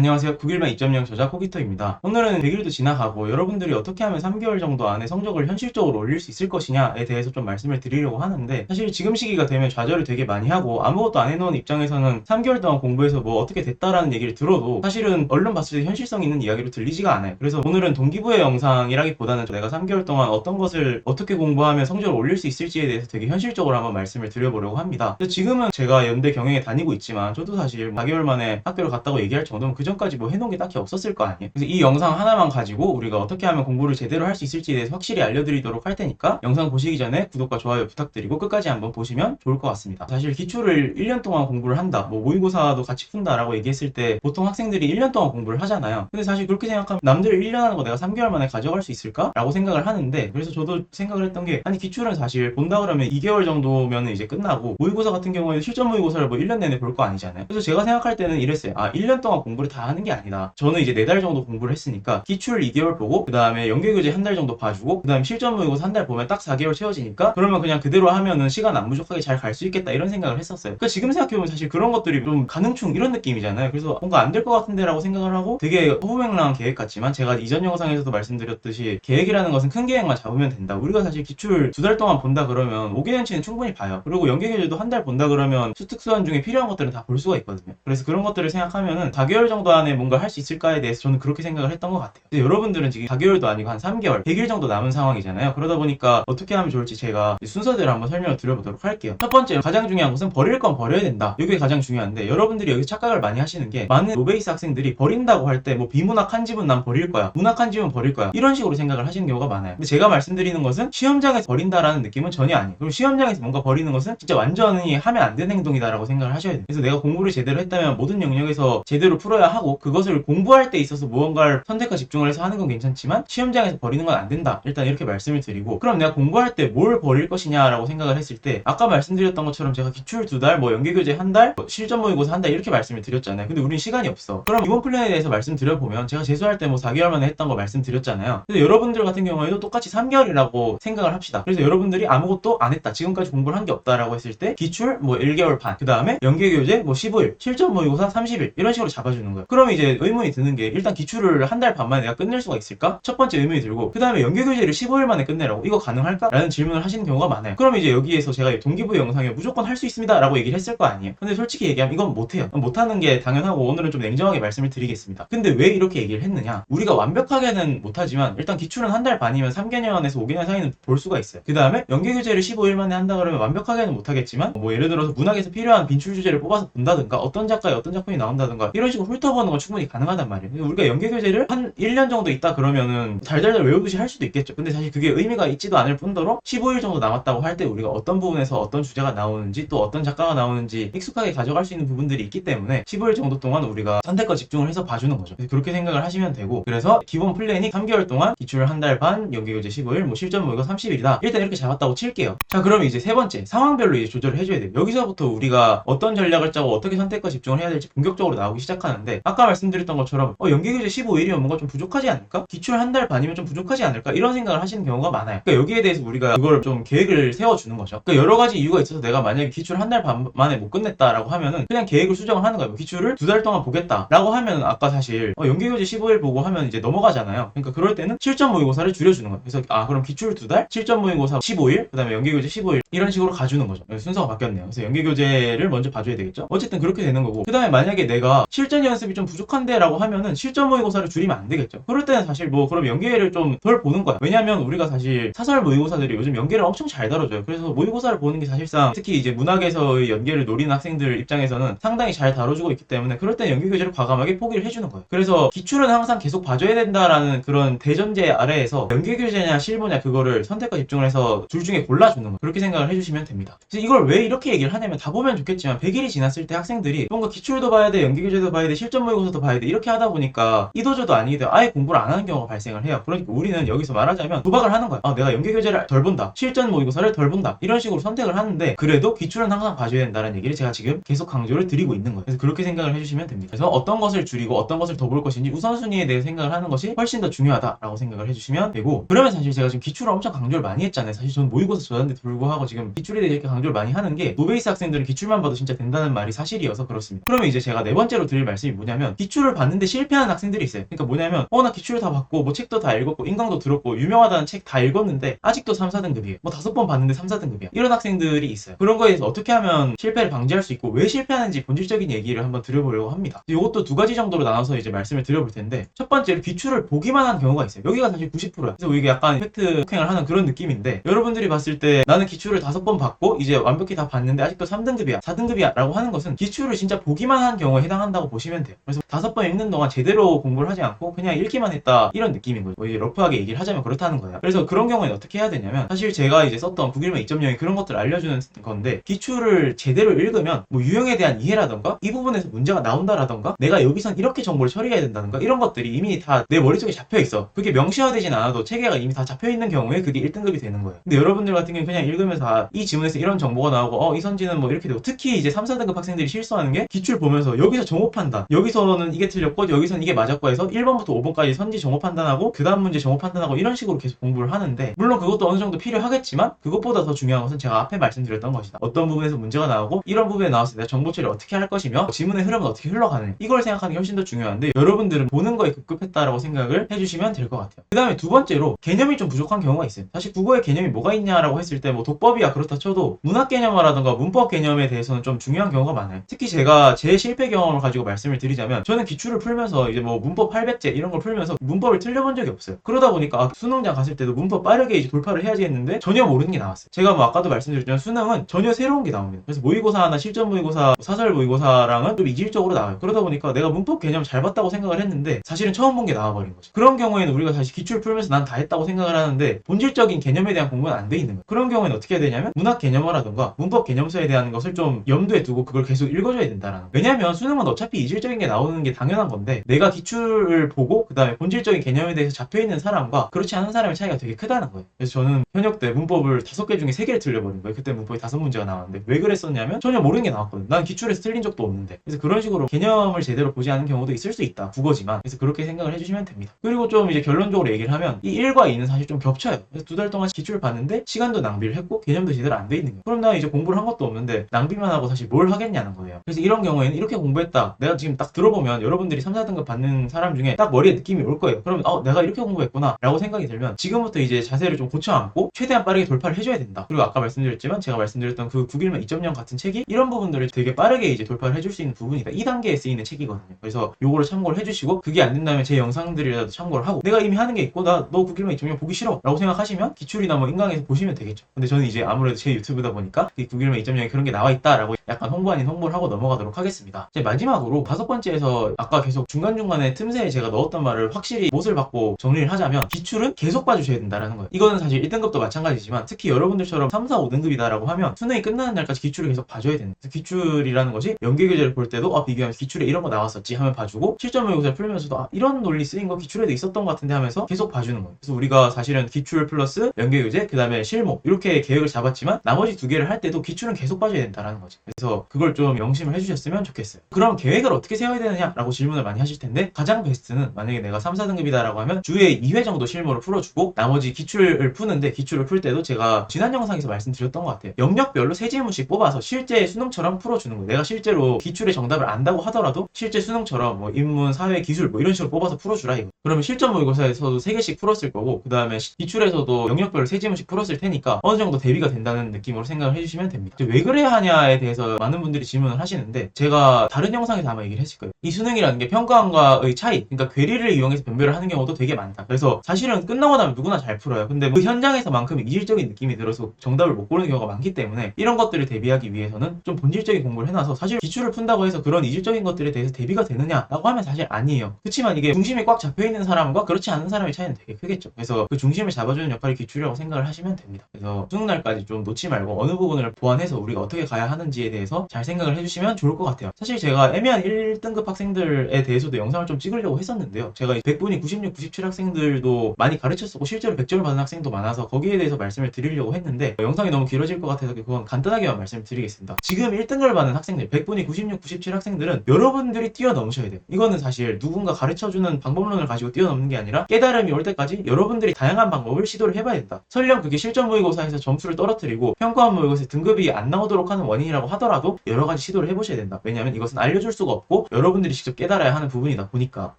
안녕하세요. 9일반 2.0 저자 코기터입니다. 오늘은 100일도 지나가고 여러분들이 어떻게 하면 3개월 정도 안에 성적을 현실적으로 올릴 수 있을 것이냐에 대해서 좀 말씀을 드리려고 하는데 사실 지금 시기가 되면 좌절을 되게 많이 하고 아무것도 안 해놓은 입장에서는 3개월 동안 공부해서 뭐 어떻게 됐다라는 얘기를 들어도 사실은 얼른 봤을 때 현실성 있는 이야기로 들리지가 않아요. 그래서 오늘은 동기부여 영상이라기보다는 내가 3개월 동안 어떤 것을 어떻게 공부하면 성적을 올릴 수 있을지에 대해서 되게 현실적으로 한번 말씀을 드려보려고 합니다. 지금은 제가 연대 경영에 다니고 있지만 저도 사실 4개월 만에 학교를 갔다고 얘기할 정도면 그 전까지 뭐 해놓은 게 딱히 없었을 거 아니에요. 그래서 이 영상 하나만 가지고 우리가 어떻게 하면 공부를 제대로 할 수 있을지에 대해서 확실히 알려드리도록 할 테니까 영상 보시기 전에 구독과 좋아요 부탁드리고 끝까지 한번 보시면 좋을 것 같습니다. 사실 기초를 1년 동안 공부를 한다, 뭐 모의고사도 같이 푼다라고 얘기했을 때 보통 학생들이 1년 동안 공부를 하잖아요. 근데 사실 그렇게 생각하면 남들 1년 하는 거 내가 3개월 만에 가져갈 수 있을까? 라고 생각을 하는데 그래서 저도 생각을 했던 게 아니 기출은 사실 본다 그러면 2개월 정도면 이제 끝나고 모의고사 같은 경우에는 실전 모의고사를 뭐 1년 내내 볼 거 아니잖아요. 그래서 제가 생각할 때는 이랬어요. 아 1년 동안 공부를 다 하는 게 아니다. 저는 이제 4달 정도 공부를 했으니까 기출 2개월 보고 그 다음에 연계교재 한 달 정도 봐주고 그 다음에 실전 모의고사 한 달 보면 딱 4개월 채워지니까 그러면 그냥 그대로 하면은 시간 안 부족하게 잘 갈 수 있겠다 이런 생각을 했었어요. 그러니까 지금 생각해보면 사실 그런 것들이 좀 가능충 이런 느낌이잖아요. 그래서 뭔가 안 될 것 같은데라고 생각을 하고 되게 허무맹랑한 계획 같지만 제가 이전 영상에서도 말씀드렸듯이 계획이라는 것은 큰 계획만 잡으면 된다. 우리가 사실 기출 두 달 동안 본다 그러면 5개년치는 충분히 봐요. 그리고 연계교재도 한 달 본다 그러면 수특수한 중에 필요한 것들은 다 볼 수가 있거든요. 그래서 그런 것들을 생각하면은 4개월 정도 안에 뭔가 할 수 있을까에 대해서 저는 그렇게 생각을 했던 것 같아요. 여러분들은 지금 4개월도 아니고 한 3개월, 100일 정도 남은 상황이잖아요. 그러다 보니까 어떻게 하면 좋을지 제가 이 순서대로 한번 설명을 드려보도록 할게요. 첫 번째, 가장 중요한 것은 버릴 건 버려야 된다. 이게 가장 중요한데 여러분들이 여기서 착각을 많이 하시는 게 많은 노베이스 학생들이 버린다고 할 때 뭐 비문학 한 집은 난 버릴 거야. 문학 한 집은 버릴 거야. 이런 식으로 생각을 하시는 경우가 많아요. 근데 제가 말씀드리는 것은 시험장에서 버린다라는 느낌은 전혀 아니에요. 그리고 시험장에서 뭔가 버리는 것은 진짜 완전히 하면 안 되는 행동이다라고 생각을 하셔야 돼요. 그래서 내가 공부를 제대로 했다면 모든 영역에서 제대로 풀어야 하고 그것을 공부할 때 있어서 무언가를 선택과 집중을 해서 하는 건 괜찮지만 시험장에서 버리는 건 안 된다. 일단 이렇게 말씀을 드리고 그럼 내가 공부할 때 뭘 버릴 것이냐라고 생각을 했을 때 아까 말씀드렸던 것처럼 제가 기출 두 달, 뭐 연계교재 한 달, 뭐 실전 모의고사 한 달 이렇게 말씀을 드렸잖아요. 근데 우리는 시간이 없어. 그럼 이번 플랜에 대해서 말씀드려 보면 제가 재수할 때 뭐 4개월 만에 했던 거 말씀드렸잖아요. 근데 여러분들 같은 경우에도 똑같이 3개월이라고 생각을 합시다. 그래서 여러분들이 아무것도 안 했다. 지금까지 공부를 한 게 없다라고 했을 때 기출 뭐 1개월 반, 그 다음에 연계교재 뭐 15일, 실전 모의고사 30일 이런 식으로 잡아주는 거예요. 그럼 이제 의문이 드는 게 일단 기출을 한 달 반 만에 내가 끝낼 수가 있을까? 첫 번째 의문이 들고 그 다음에 연계교재를 15일 만에 끝내라고 이거 가능할까? 라는 질문을 하시는 경우가 많아요. 그럼 이제 여기에서 제가 동기부여 영상에 무조건 할 수 있습니다 라고 얘기를 했을 거 아니에요. 근데 솔직히 얘기하면 이건 못해요. 못하는 게 당연하고 오늘은 좀 냉정하게 말씀을 드리겠습니다. 근데 왜 이렇게 얘기를 했느냐? 우리가 완벽하게는 못하지만 일단 기출은 한 달 반이면 3개년에서 5개년 사이는 볼 수가 있어요. 그 다음에 연계교재를 15일 만에 한다 그러면 완벽하게는 못하겠지만 뭐 예를 들어서 문학에서 필요한 빈출 주제를 뽑아서 본다든가 어떤 작가의 어떤 작품이 나온다든가 이런 식으로 훑어 보는 건 충분히 가능하단 말이에요. 근데 우리가 연계교재를 한 1년 정도 있다 그러면은 달달달 외우듯이 할 수도 있겠죠. 근데 사실 그게 의미가 있지도 않을 뿐더러 15일 정도 남았다고 할 때 우리가 어떤 부분에서 어떤 주제가 나오는지 또 어떤 작가가 나오는지 익숙하게 가져갈 수 있는 부분들이 있기 때문에 15일 정도 동안 우리가 선택과 집중을 해서 봐주는 거죠. 그렇게 생각을 하시면 되고 그래서 기본 플랜이 3개월 동안 기출 한 달 반, 연계교재 15일, 뭐 실전 모의가 30일이다. 일단 이렇게 잡았다고 칠게요. 자 그럼 이제 세 번째 상황별로 이제 조절을 해줘야 돼요. 여기서부터 우리가 어떤 전략을 짜고 어떻게 선택과 집중을 해야 될지 본격적으로 나오기 시작하는데 아까 말씀드렸던 것처럼 어, 연계교재 15일이면 뭔가 좀 부족하지 않을까? 기출 한 달 반이면 좀 부족하지 않을까? 이런 생각을 하시는 경우가 많아요. 그러니까 여기에 대해서 우리가 그걸 좀 계획을 세워주는 거죠. 그러니까 여러 가지 이유가 있어서 내가 만약에 기출 한 달 반 만에 못 끝냈다라고 하면은 그냥 계획을 수정을 하는 거예요. 뭐 기출을 두 달 동안 보겠다라고 하면은 아까 사실 어, 연계교재 15일 보고 하면 이제 넘어가잖아요. 그러니까 그럴 때는 실전 모의고사를 줄여주는 거예요. 그래서 아 그럼 기출 두 달, 실전 모의고사 15일, 그다음에 연계교재 15일 이런 식으로 가주는 거죠. 순서가 바뀌었네요. 그래서 연계교재를 먼저 봐줘야 되겠죠. 어쨌든 그렇게 되는 거고 그 다음에 만약에 내가 실전 연습 이 좀 부족한데 라고 하면은 실전 모의고사를 줄이면 안 되겠죠. 그럴 때는 사실 뭐 그럼 연계를 좀 덜 보는 거야. 왜냐면 우리가 사실 사설 모의고사들이 요즘 연계를 엄청 잘 다뤄줘요. 그래서 모의고사를 보는 게 사실상 특히 이제 문학에서의 연계를 노리는 학생들 입장에서는 상당히 잘 다뤄주고 있기 때문에 그럴 때는 연계 교재를 과감하게 포기를 해주는 거예요. 그래서 기출은 항상 계속 봐줘야 된다라는 그런 대전제 아래에서 연계 교재냐 실무냐 그거를 선택과 집중을 해서 둘 중에 골라주는 거예요. 그렇게 생각을 해주시면 됩니다. 그래서 이걸 왜 이렇게 얘기를 하냐면 다 보면 좋겠지만 100일이 지났을 때 학생들이 뭔가 기출도 봐야 돼, 연계 교재도 봐야 돼, 실전 모의고사도 봐야 돼 이렇게 하다 보니까 이도저도 아니게 아예 공부를 안 하는 경우가 발생을 해요. 그러니까 우리는 여기서 말하자면 도박을 하는 거야. 아, 내가 연계 교재를 덜 본다, 실전 모의고사를 덜 본다 이런 식으로 선택을 하는데 그래도 기출은 항상 봐줘야 된다는 얘기를 제가 지금 계속 강조를 드리고 있는 거예요. 그래서 그렇게 생각을 해주시면 됩니다. 그래서 어떤 것을 줄이고 어떤 것을 더 볼 것인지 우선순위에 대해 생각을 하는 것이 훨씬 더 중요하다라고 생각을 해주시면 되고 그러면 사실 제가 지금 기출을 엄청 강조를 많이 했잖아요. 사실 저는 모의고사 저자인데 불구하고 지금 기출에 대해 이렇게 강조를 많이 하는 게 노베이스 학생들은 기출만 봐도 진짜 된다는 말이 사실이어서 그렇습니다. 그러면 이제 제가 네 번째로 드릴 말씀이 뭐냐 뭐냐면 기출을 봤는데 실패하는 학생들이 있어요. 그러니까 뭐냐면 어 나 기출을 다 봤고 뭐 책도 다 읽었고 인강도 들었고 유명하다는 책 다 읽었는데 아직도 3, 4등급이에요. 뭐 다섯 번 봤는데 3, 4등급이야. 이런 학생들이 있어요. 그런 거에 대해서 어떻게 하면 실패를 방지할 수 있고 왜 실패하는지 본질적인 얘기를 한번 드려보려고 합니다. 이것도 두 가지 정도로 나눠서 이제 말씀을 드려볼 텐데 첫 번째로 기출을 보기만 한 경우가 있어요. 여기가 사실 90%야. 그래서 이게 약간 팩트 폭행을 하는 그런 느낌인데 여러분들이 봤을 때 나는 기출을 다섯 번 봤고 이제 완벽히 다 봤는데 아직도 3등급이야, 4등급이야 라고 하는 것은 기출을 진짜 보기만 한 경우에 해당한다고 보시면 돼요. 그래서 다섯 번 읽는 동안 제대로 공부를 하지 않고 그냥 읽기만 했다 이런 느낌인 거죠. 뭐 이제 러프하게 얘기를 하자면 그렇다는 거예요. 그래서 그런 경우에는 어떻게 해야 되냐면 사실 제가 이제 썼던 9일만 2.0이 그런 것들을 알려주는 건데 기출을 제대로 읽으면 뭐 유형에 대한 이해라던가 이 부분에서 문제가 나온다라던가 내가 여기선 이렇게 정보를 처리해야 된다던가 이런 것들이 이미 다 내 머릿속에 잡혀 있어. 그게 명시화되진 않아도 체계가 이미 다 잡혀 있는 경우에 그게 1등급이 되는 거예요. 근데 여러분들 같은 경우는 그냥 읽으면서 아, 이 지문에서 이런 정보가 나오고 어 이 선지는 뭐 이렇게 되고 특히 이제 3, 4등급 학생들이 실수하는 게 기출 보면서 여기서 정호 판단 여기 서는 이게 틀렸고 여기서는 이게 맞았고 해서 1번부터 5번까지 선지 정호 판단하고 그 다음 문제 정호 판단하고 이런 식으로 계속 공부를 하는데 물론 그것도 어느 정도 필요하겠지만 그것보다 더 중요한 것은 제가 앞에 말씀드렸던 것이다. 어떤 부분에서 문제가 나오고 이런 부분에 나왔을 때 정보 처리를 어떻게 할 것이며 지문의 흐름은 어떻게 흘러가느냐 이걸 생각하는 게 훨씬 더 중요한데 여러분들은 보는 거에 급급했다라고 생각을 해주시면 될 것 같아요. 그 다음에 두 번째로 개념이 좀 부족한 경우가 있어요. 사실 국어의 개념이 뭐가 있냐라고 했을 때 뭐 독법이야 그렇다 쳐도 문학 개념이라든가 문법 개념에 대해서는 좀 중요한 경우가 많아요. 특히 제가 제 실패 경험을 가지고 말씀을 드리자 면 저는 기출을 풀면서 이제 뭐 문법 800제 이런 걸 풀면서 문법을 틀려본 적이 없어요. 그러다 보니까 아, 수능장 갔을 때도 문법 빠르게 이제 돌파를 해야지 했는데 전혀 모르는 게 나왔어요. 제가 뭐 아까도 말씀드렸지만 수능은 전혀 새로운 게 나옵니다. 그래서 모의고사나 실전 모의고사, 사설 모의고사랑은 좀 이질적으로 나와요. 그러다 보니까 내가 문법 개념 잘 봤다고 생각을 했는데 사실은 처음 본 게 나와버린 거죠. 그런 경우에는 우리가 다시 기출 풀면서 난 다 했다고 생각을 하는데 본질적인 개념에 대한 공부는 안 돼 있는 거예요. 그런 경우에는 어떻게 해야 되냐면 문학 개념어라든가 문법 개념서에 대한 것을 좀 염두에 두고 그걸 계속 읽어줘야 된다라는 거예요. 왜냐면 수능은 어차피 이질적인 게 나오는 게 당연한 건데 내가 기출을 보고 그 다음에 본질적인 개념에 대해서 잡혀있는 사람과 그렇지 않은 사람의 차이가 되게 크다는 거예요. 그래서 저는 현역 때 문법을 다섯 개 중에 세 개를 틀려버린 거예요. 그때 문법이 다섯 문제가 나왔는데 왜 그랬었냐면 전혀 모르는 게 나왔거든. 난 기출에서 틀린 적도 없는데. 그래서 그런 식으로 개념을 제대로 보지 않은 경우도 있을 수 있다. 국어지만. 그래서 그렇게 생각을 해주시면 됩니다. 그리고 좀 이제 결론적으로 얘기를 하면 이 1과 2는 사실 좀 겹쳐요. 그래서 두 달 동안 기출을 봤는데 시간도 낭비를 했고 개념도 제대로 안 돼 있는 거예요. 그럼 나 이제 공부를 한 것도 없는데 낭비만 하고 사실 뭘 하겠냐는 거예요. 그래서 이런 경우에는 이렇게 공부했다. 내가 지금 딱 들어보면 여러분들이 3, 4등급 받는 사람 중에 딱 머리에 느낌이 올 거예요. 그러면 어 내가 이렇게 공부했구나 라고 생각이 들면 지금부터 이제 자세를 좀 고쳐 앉고 최대한 빠르게 돌파를 해줘야 된다. 그리고 아까 말씀드렸지만 제가 말씀드렸던 그 9일만 2.0 같은 책이 이런 부분들을 되게 빠르게 이제 돌파를 해줄 수 있는 부분이다. 2단계에 쓰이는 책이거든요. 그래서 요거를 참고를 해주시고 그게 안 된다면 제 영상들이라도 참고를 하고 내가 이미 하는 게 있고 나 너 9일만 2.0 보기 싫어 라고 생각하시면 기출이나 뭐 인강에서 보시면 되겠죠. 근데 저는 이제 아무래도 제 유튜브다 보니까 이 9일만 2.0에 그런 게 나와 있다라고 약간 홍보 아닌 홍보를 하고 넘어가도록 하겠습니다. 이제 마지막으로 다섯 번째 에서 아까 계속 중간중간에 틈새에 제가 넣었던 말을 확실히 못을 받고 정리를 하자면 기출은 계속 봐주셔야 된다라는 거예요. 이거는 사실 1등급도 마찬가지지만 특히 여러분들처럼 3, 4, 5등급이다라고 하면 수능이 끝나는 날까지 기출을 계속 봐줘야 됩니다. 그래서 기출이라는 것이 연계 교재를 볼 때도 아 비교하면서 기출에 이런 거 나왔었지 하면 봐주고 실전 모의고사를 풀면서도 아 이런 논리 쓰인 거 기출에도 있었던 것 같은데 하면서 계속 봐주는 거예요. 그래서 우리가 사실은 기출 플러스 연계 교재 그 다음에 실목 이렇게 계획을 잡았지만 나머지 두 개를 할 때도 기출은 계속 봐줘야 된다라는 거죠. 그래서 그걸 좀 명심을 해주셨으면 좋겠어요. 그럼 계획을 어떻게 세워 야 되느냐라고 질문을 많이 하실 텐데 가장 베스트는 만약에 내가 3, 4등급이다라고 하면 주에 2회 정도 실무를 풀어주고 나머지 기출을 푸는데 기출을 풀 때도 제가 지난 영상에서 말씀드렸던 것 같아요. 영역별로 세 질문씩 뽑아서 실제 수능처럼 풀어주는 거예요. 내가 실제로 기출의 정답을 안다고 하더라도 실제 수능처럼 뭐 인문, 사회, 기술 뭐 이런 식으로 뽑아서 풀어주라 이거. 그러면 실전 모의고사에서도 세 개씩 풀었을 거고 그 다음에 기출에서도 영역별로 세 질문씩 풀었을 테니까 어느 정도 대비가 된다는 느낌으로 생각을 해주시면 됩니다. 왜 그래야 하냐에 대해서 많은 분들이 질문을 하시는데 제가 다른 영상에서 아마 얘기를 했을 거예요. 이 수능이라는 게 평가원과의 차이, 그러니까 괴리를 이용해서 변별을 하는 경우도 되게 많다. 그래서 사실은 끝나고 나면 누구나 잘 풀어요. 근데 그 현장에서만큼 이질적인 느낌이 들어서 정답을 못 고르는 경우가 많기 때문에 이런 것들을 대비하기 위해서는 좀 본질적인 공부를 해놔서 사실 기출을 푼다고 해서 그런 이질적인 것들에 대해서 대비가 되느냐라고 하면 사실 아니에요. 그렇지만 이게 중심이 꽉 잡혀 있는 사람과 그렇지 않은 사람의 차이는 되게 크겠죠. 그래서 그 중심을 잡아주는 역할이 기출이라고 생각을 하시면 됩니다. 그래서 수능 날까지 좀 놓지 말고 어느 부분을 보완해서 우리가 어떻게 가야 하는지에 대해서 잘 생각을 해주시면 좋을 것 같아요. 사실 제가 애매한 1등 급 학생들에 대해서도 영상을 좀 찍으려고 했었는데요. 제가 100분이 96, 97 학생들도 많이 가르쳤었고 실제로 100점을 받은 학생도 많아서 거기에 대해서 말씀을 드리려고 했는데 영상이 너무 길어질 것 같아서 그건 간단하게만 말씀을 드리겠습니다. 지금 1등급을 받는 학생들 100분이 96, 97 학생들은 여러분들이 뛰어넘으셔야 돼요. 이거는 사실 누군가 가르쳐주는 방법론을 가지고 뛰어넘는 게 아니라 깨달음이 올 때까지 여러분들이 다양한 방법을 시도를 해봐야 된다. 설령 그게 실전 모의고사에서 점수를 떨어뜨리고 평가원 모의고사에 등급이 안 나오도록 하는 원인이라고 하더라도 여러 가지 시도를 해보셔야 된다. 왜냐하면 이것은 알려줄 수가 없고 여러분들이 직접 깨달아야 하는 부분이다 보니까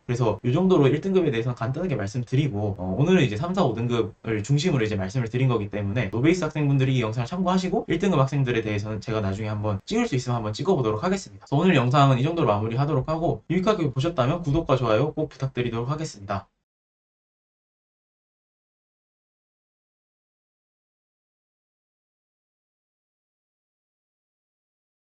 그래서 이 정도로 1등급에 대해서는 간단하게 말씀드리고 어, 오늘은 이제 3, 4, 5등급을 중심으로 이제 말씀을 드린 거기 때문에 노베이스 학생분들이 이 영상을 참고하시고 1등급 학생들에 대해서는 제가 나중에 한번 찍을 수 있으면 한번 찍어보도록 하겠습니다. 오늘 영상은 이 정도로 마무리하도록 하고 유익하게 보셨다면 구독과 좋아요 꼭 부탁드리도록 하겠습니다.